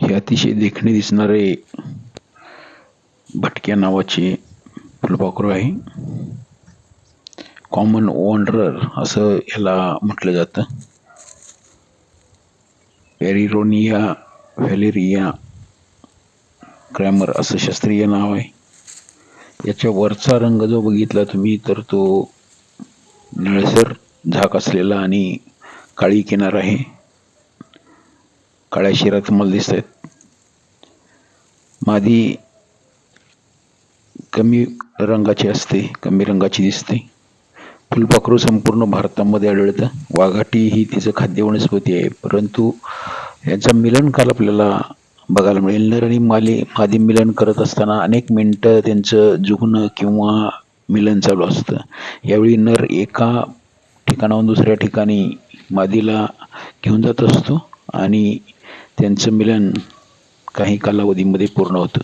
हे अतिशय देखणे दिसणारे भटक्या नावाचे फुलपाखरू आहे. कॉमन वॉन्डरर असं याला म्हटलं जातं. पेरिरोनिया व्हॅलेरिया क्रॅमर असं शास्त्रीय नाव आहे. याच्या वरचा रंग जो बघितला तुम्ही तर तो निळसर झाक असलेला आणि काळी किनार आहे. काळ्या शिरा तुम्हाला दिसत आहेत मादी कमी रंगाची असते कमी रंगाची दिसते. फुलपाखरू संपूर्ण भारतामध्ये आढळतं. वाघाटी ही तिचं खाद्य वनस्पती आहे परंतु यांचा मिलनकाल आपल्याला बघायला मिळेल. नर आणि माली मादी मिलन करत असताना अनेक मिनटं त्यांचं जुगणं किंवा मिलन चालू असतं. यावेळी नर एका ठिकाणाहून दुसऱ्या ठिकाणी मादीला घेऊन जात असतो आणि त्यांचं मिलन काही कालावधीमध्ये पूर्ण होतं.